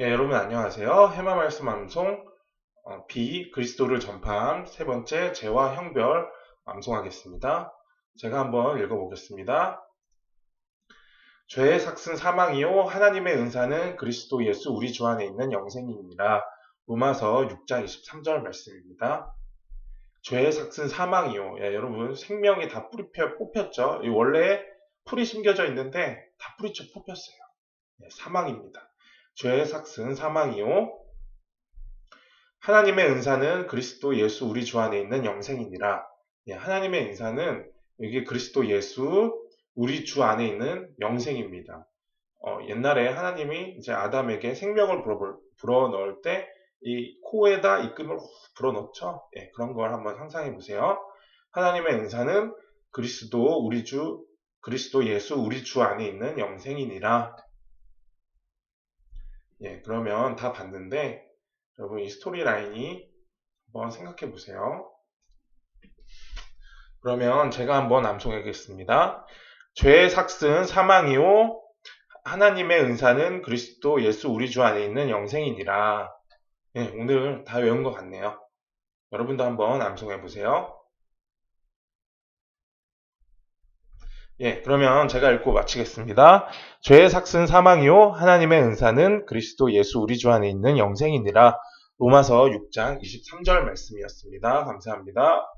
예, 여러분 안녕하세요. 해마 말씀 암송 어, B 그리스도를 전파한 세 번째 재화 형별 암송하겠습니다. 제가 한번 읽어보겠습니다. 죄의 삭슨 사망이요 하나님의 은사는 그리스도 예수 우리 주 안에 있는 영생이니라. 로마서 6장 23절 말씀입니다. 죄의 삭슨 사망이요. 예, 여러분 생명이 다 뿌리 펴 뽑혔죠. 이 원래 풀이 심겨져 있는데 다 뿌리쳐 뽑혔어요. 예, 사망입니다. 죄의 삭슨 사망이요. 하나님의 은사는 그리스도 예수 우리 주 안에 있는 영생이니라. 예, 하나님의 은사는 여기 그리스도 예수 우리 주 안에 있는 영생입니다. 어, 옛날에 하나님이 이제 아담에게 생명을 불어, 불어넣을 때 이 코에다 입금을 불어 넣죠. 예, 그런 걸 한번 상상해 보세요. 하나님의 은사는 그리스도 우리 주 그리스도 예수 우리 주 안에 있는 영생이니라. 예, 그러면 다 봤는데 여러분 이 스토리 라인이 한번 생각해 보세요. 그러면 제가 한번 암송하겠습니다. 죄의 삭슨 사망이요 하나님의 은사는 그리스도 예수 우리 주 안에 있는 영생이니라. 예, 오늘 다 외운 것 같네요. 여러분도 한번 암송해 보세요. 예, 그러면 제가 읽고 마치겠습니다. 죄의 삭슨 사망이요 하나님의 은사는 그리스도 예수 우리 주 안에 있는 영생이니라. 로마서 6장 23절 말씀이었습니다. 감사합니다.